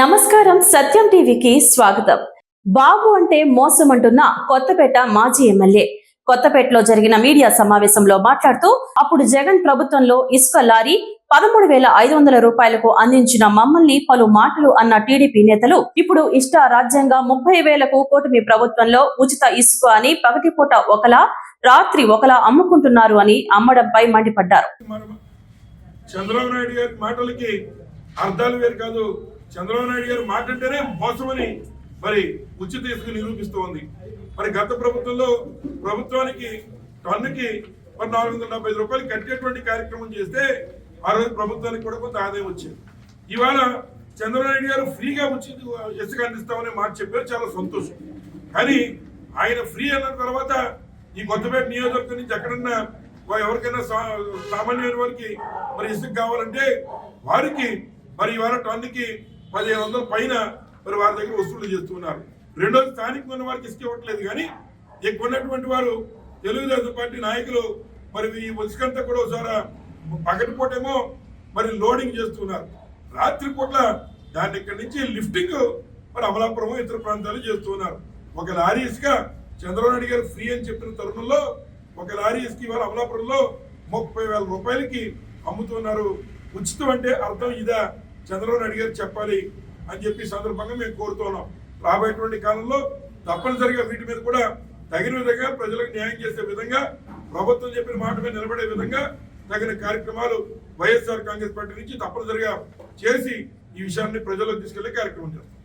నమస్కారం సత్యం టీవీకి స్వాగతం. బాబు అంటే మోసం అంటున్న కొత్తపేట మాజీ ఎమ్మెల్యే. కొత్తపేటలో జరిగిన మీడియా సమావేశంలో మాట్లాడుతూ అప్పుడు జగన్ ప్రభుత్వంలో ఇసుక లారీ పదమూడు వేల ఐదు వందల రూపాయలకు అందించిన మమ్మల్ని పలు మాటలు అన్న టీడీపీ నేతలు ఇప్పుడు ఇష్ట రాజ్యంగా ముప్పై వేలకు కూటమి ప్రభుత్వంలో ఉచిత ఇసుక అని పగటిపూట ఒకలా రాత్రి ఒకలా అమ్ముకుంటున్నారు అని అమ్మడంపై మండిపడ్డారు. చంద్రబాబు నాయుడు గారి మాటలకి అర్థాలు వేరు కాదు. చంద్రబాబు నాయుడు గారు మాట్లాడితేనే మోసమని మరి ఉచిత ఇసుక నిరూపిస్తూ ఉంది. మరి గత ప్రభుత్వంలో ప్రభుత్వానికి టన్నుకి మరి నాలుగు వందల డెబ్బై రూపాయలు కట్టేటువంటి కార్యక్రమం చేస్తే ఆ రోజు ప్రభుత్వానికి కూడా కొంత ఆదాయం వచ్చింది. ఇవాళ చంద్రబాబు నాయుడు గారు ఫ్రీగా ఉచిత ఇసుక అందిస్తామని మాట చెప్పారు చాలా సంతోషం. కానీ ఆయన ఫ్రీ అన్న తర్వాత ఈ కొత్తపేట నియోజకవర్గం నుంచి ఎక్కడన్నా వా- ఎవరికైనా సా- వారికి మరి ఇసుక కావాలంటే వారికి మరి ఇవాళ టన్నుకి పదిహేను వందల పైన మరి వారి దగ్గర వసూలు చేస్తున్నారు. రెండోది స్థానికంగా ఉన్న వారికి ఇసుక ఇవ్వట్లేదు కానీ ఎక్కువ ఉన్నటువంటి వారు తెలుగుదేశం పార్టీ నాయకులు మరి ఈ ఇసుకంతా కూడా ఒకసారి పగటిపూటేమో మరి లోడింగ్ చేస్తున్నారు. రాత్రి పూట్ల దాన్ని ఇక్కడి నుంచి లిఫ్టింగ్ మరి అమలాపురం ఇతర ప్రాంతాలు చేస్తున్నారు. ఒక లారీ ఇసుక చంద్రబాబు నాయుడు గారు ఫ్రీ అని చెప్పిన తరుణంలో ఒక లారీ ఇసుక ఇవాళ అమలాపురంలో ముప్పై వేల రూపాయలకి అమ్ముతున్నారు. ఉచితం అంటే అర్థం ఇదా? చంద్రబాబు నాయుడు గారు చెప్పాలి అని చెప్పి సందర్భంగా మేము కోరుతున్నాం రాబోయేటువంటి కాలంలో తప్పనిసరిగా వీటి మీద కూడా తగిన విధంగా ప్రజలకు న్యాయం చేసే విధంగా ప్రభుత్వం చెప్పిన మాట మీద నిలబడే విధంగా తగిన కార్యక్రమాలు వైఎస్ఆర్ కాంగ్రెస్ పార్టీ నుంచి తప్పనిసరిగా చేసి ఈ విషయాన్ని ప్రజలకు తీసుకెళ్ళే కార్యక్రమం చేస్తాం.